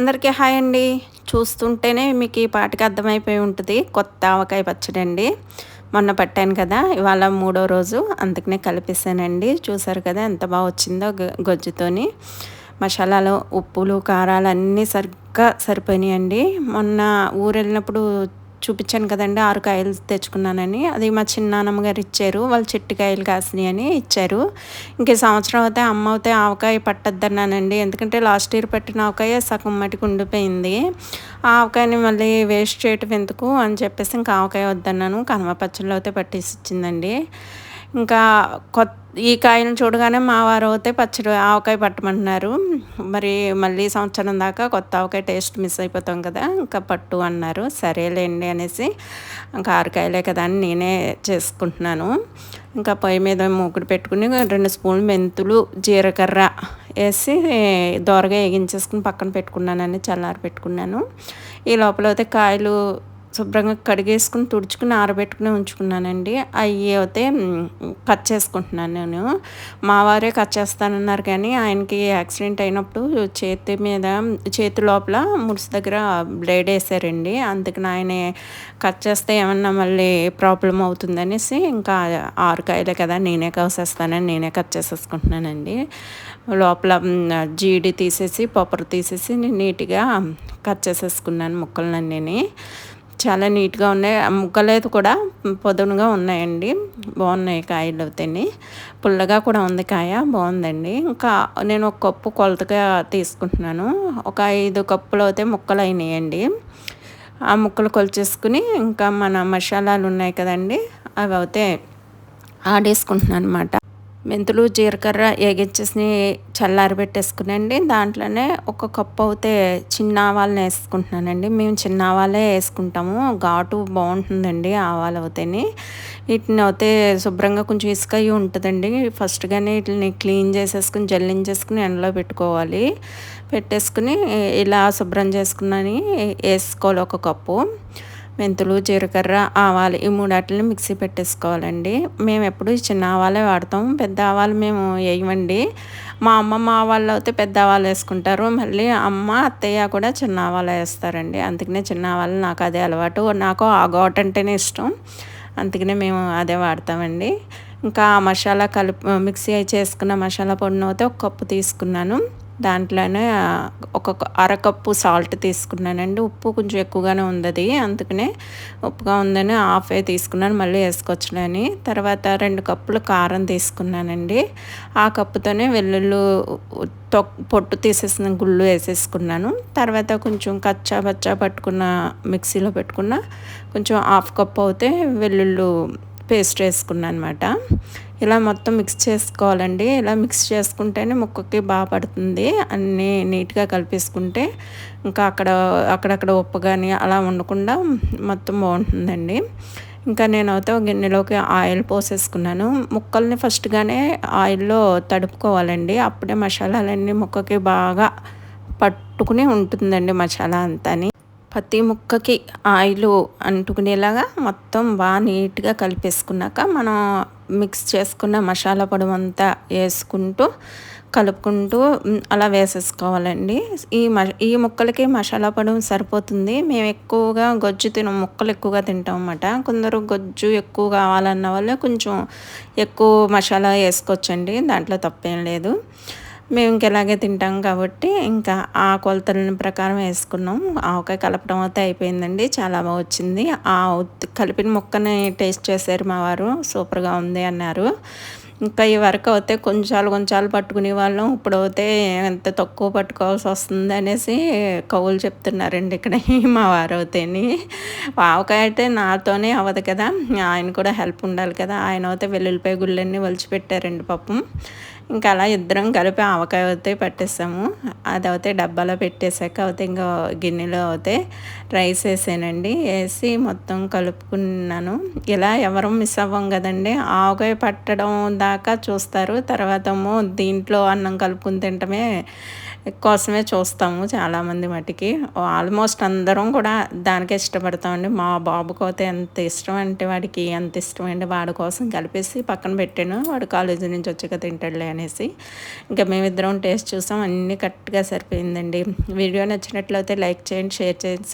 అందరికీ హాయ్ అండి. చూస్తుంటేనే మీకు ఈ పాటకి అర్థమైపోయి ఉంటుంది. కొత్త ఆవకాయ పచ్చడి అండి. మొన్న పట్టాను కదా ఇవాళ మూడో రోజు అందుకనే కలిపిస్తానండి చూసారు కదా ఎంత బాగా వచ్చిందో గొజ్జుతోని. మసాలాలు ఉప్పులు కారాలు అన్నీ సరిగ్గా సరిపోయినాయండి. మొన్న ఊరు వెళ్ళినప్పుడు చూపించాను కదండి ఆరు కాయలు తెచ్చుకున్నానని. అది మా చిన్నానమ్మ గారు ఇచ్చారు వాళ్ళు చెట్టు కాయలు కాసినాయి అని ఇచ్చారు. ఇంకే సంవత్సరం అయితే అమ్మ అయితే ఆవకాయ పట్టద్దన్నానండి. ఎందుకంటే లాస్ట్ ఇయర్ పెట్టిన ఆవకాయ సగం మటుకు ఉండిపోయింది. ఆ ఆవకాయని మళ్ళీ వేస్ట్ చేయటం ఎందుకు అని చెప్పేసి ఇంకా ఆవకాయ వద్దన్నాను. కనవ పచ్చళ్ళు అయితే పట్టేసి ఇచ్చిందండి. ఇంకా కొత్త ఈ కాయలను చూడగానే మా వారు అయితే పచ్చడి ఆవకాయ పట్టమంటున్నారు. మరి మళ్ళీ సంవత్సరం దాకా కొత్త ఆవకాయ టేస్ట్ మిస్ అయిపోతాం కదా ఇంకా పట్టు అన్నారు. సరేలేండి అనేసి ఇంకా ఆరుకాయలే కదా అని నేనే చేసుకుంటున్నాను. ఇంకా పొయ్యి మీద మూకుడు పెట్టుకుని రెండు స్పూన్లు మెంతులు జీలకర్ర వేసి దోరగా వేగించేసుకుని పక్కన పెట్టుకున్నానని చల్లారి పెట్టుకున్నాను. ఈ లోపల అయితే కాయలు శుభ్రంగా కడిగేసుకుని తుడుచుకుని ఆరబెట్టుకుని ఉంచుకున్నానండి. అవి అయితే కట్ చేసుకుంటున్నాను నేను. మా వారే కట్ చేస్తానన్నారు కానీ ఆయనకి యాక్సిడెంట్ అయినప్పుడు చేతి మీద చేతి లోపల ముడిసి దగ్గర బ్లేడ్ వేసారండి. అందుకని ఆయన కట్ చేస్తే ఏమన్నా మళ్ళీ ప్రాబ్లం అవుతుందనేసి ఇంకా ఆరు కాయలే కదా నేనే కోసేస్తానని నేనే కట్ చేసేసుకుంటున్నానండి. లోపల జీడి తీసేసి పప్పురు తీసేసి నీట్గా కట్ చేసేసుకున్నాను ముక్కలన్నీ చాలా నీట్గా ఉన్నాయి. ముక్కలేదు కూడా పొదునుగా ఉన్నాయండి. బాగున్నాయి కాయలు అవుతాయి పుల్లగా కూడా ఉంది కాయ. బాగుందండి. ఇంకా నేను ఒక కప్పు కొలతగా తీసుకుంటున్నాను. ఒక ఐదు కప్పులు అయితే ముక్కలు అయినాయండి. ఆ ముక్కలు కొలిచేసుకుని ఇంకా మన మసాలాలు ఉన్నాయి కదండి అవి అయితే ఆడేసుకుంటున్నాను అనమాట మెంతులు జీలకర్ర ఏగిచ్చేసి చల్లారి పెట్టేసుకునండి. దాంట్లోనే ఒక కప్పు అయితే చిన్న ఆవాలని వేసుకుంటున్నానండి. మేము చిన్న ఆవాలే వేసుకుంటాము. ఘాటు బాగుంటుందండి ఆవాలు అవుతాయి వీటిని అయితే శుభ్రంగా కొంచెం ఇసుక అయ్యి ఉంటుందండి. ఫస్ట్గానే వీటిని క్లీన్ చేసేసుకుని జల్లించేసుకుని ఎండలో పెట్టుకోవాలి. పెట్టేసుకుని ఇలా శుభ్రం చేసుకున్నాని వేసుకోవాలి ఒక కప్పు. మెంతులు జీలకర్ర ఆవాలు ఈ మూడాటిని మిక్సీ పెట్టేసుకోవాలండి. మేము ఎప్పుడు చిన్న ఆవాలే వాడతాం. పెద్ద ఆవాలు మేము వేయమండి. మా అమ్మమ్మ ఆవాళ్ళు అయితే పెద్ద ఆవాలు వేసుకుంటారు. మళ్ళీ అమ్మ అత్తయ్య కూడా చిన్న ఆవాలు వేస్తారండి. అందుకనే చిన్న ఆవాలు నాకు అదే అలవాటు. నాకు ఆ ఘాట్ అంటేనే ఇష్టం. అందుకనే మేము అదే వాడతామండి. ఇంకా మసాలా కలిపి మిక్సీ చేసుకున్న మసాలా పొడిని అయితే ఒక కప్పు తీసుకున్నాను. దాంట్లోనే ఒక అరకప్పు సాల్ట్ తీసుకున్నానండి. ఉప్పు కొంచెం ఎక్కువగానే ఉంది అందుకనే ఉప్పుగా ఉందని హాఫ్ తీసుకున్నాను మళ్ళీ వేసుకొచ్చులని తర్వాత రెండు కప్పులు కారం తీసుకున్నానండి. ఆ కప్పుతోనే వెల్లుల్లి పొట్టు తీసేసిన గుళ్ళు వేసేసుకున్నాను. తర్వాత కొంచెం కచ్చా బచ్చా పట్టుకున్న మిక్సీలో పెట్టుకున్న కొంచెం హాఫ్ కప్ అయితే వెల్లుల్లి పేస్ట్ వేసుకున్నాను అనమాట ఇలా మొత్తం మిక్స్ చేసుకోవాలండి. ఇలా మిక్స్ చేసుకుంటేనే ముక్కకి బాగా పడుతుంది. అన్నీ నీట్గా కలిపేసుకుంటే ఇంకా అక్కడ అక్కడక్కడ ఉప్పు కానీ అలా ఉండకుండా మొత్తం బాగుంటుందండి. ఇంకా నేనైతే గిన్నెలోకి ఆయిల్ పోసేసుకున్నాను. ముక్కల్ని ఫస్ట్గానే ఆయిల్లో తడుపుకోవాలండి. అప్పుడే మసాలాలన్నీ ముక్కకి బాగా పట్టుకుని ఉంటుందండి మసాలా అంతా ప్రతి ముక్కకి ఆయిల్ అంటుకునేలాగా మొత్తం బాగా నీట్గా కలిపేసుకున్నాక మనం మిక్స్ చేసుకున్న మసాలా పొడి అంతా వేసుకుంటూ కలుపుకుంటూ అలా వేసేసుకోవాలండి. ఈ మ ఈ ముక్కలకి మసాలా పొడి సరిపోతుంది. మేము ఎక్కువగా గొజ్జు తిన ముక్కలు ఎక్కువగా తింటాం అన్నమాట కొందరు గొజ్జు ఎక్కువ కావాలన్న వాళ్ళు కొంచెం ఎక్కువ మసాలా వేసుకోవచ్చండి. దాంట్లో తప్పేం లేదు. మేము ఇంకెలాగే తింటాం కాబట్టి ఇంకా ఆ కొలతల ప్రకారం వేసుకున్నాం. ఆవకాయ కలపడం అయితే అయిపోయిందండి. చాలా బాగా వచ్చింది. ఆ కలిపిన ముక్కని టేస్ట్ చేశారు మా వారు. సూపర్గా ఉంది అన్నారు. ఇంకా ఈ వరకు అయితే కొంచాలు కొంచాలు పట్టుకునే వాళ్ళం. ఇప్పుడు అయితే ఎంత తక్కువ పట్టుకోవాల్సి వస్తుంది అనేసి కవులు చెప్తున్నారండి ఇక్కడ మా వారు అవుతాయని ఆవకాయ అయితే నాతోనే అవ్వదు కదా. ఆయన కూడా హెల్ప్ ఉండాలి కదా. ఆయన అయితే వెల్లుల్లిపాయ గుళ్ళన్నీ వలిచిపెట్టారండి పాపం. ఇంకా అలా ఇద్దరం కలిపి ఆవకాయ అయితే పట్టేసాము అది అయితే డబ్బాలో పెట్టేశాక అయితే ఇంకా గిన్నెలో అయితే రైస్ వేసానండి. వేసి మొత్తం కలుపుకున్నాను. ఇలా ఎవరు మిస్ అవ్వం కదండి. ఆవకాయ పట్టడం దాకా చూస్తారు. తర్వాత దీంట్లో అన్నం కలుపుకుని తింటమే కోసమే చూస్తాము చాలామంది మటుకి. ఆల్మోస్ట్ అందరం కూడా దానికే ఇష్టపడతామండి. మా బాబుకి అయితే ఎంత ఇష్టం అంటే వాడికి ఎంత ఇష్టం అండి వాడి కోసం కలిపేసి పక్కన పెట్టాను. వాడు కాలేజీ నుంచి వచ్చాక తింటాడులే అనేసి. ఇంకా మేమిద్దరం టేస్ట్ చూసాం. అన్నీ కరెక్ట్గా సరిపోయిందండి. వీడియో నచ్చినట్లయితే లైక్ చేయండి షేర్ చేయండి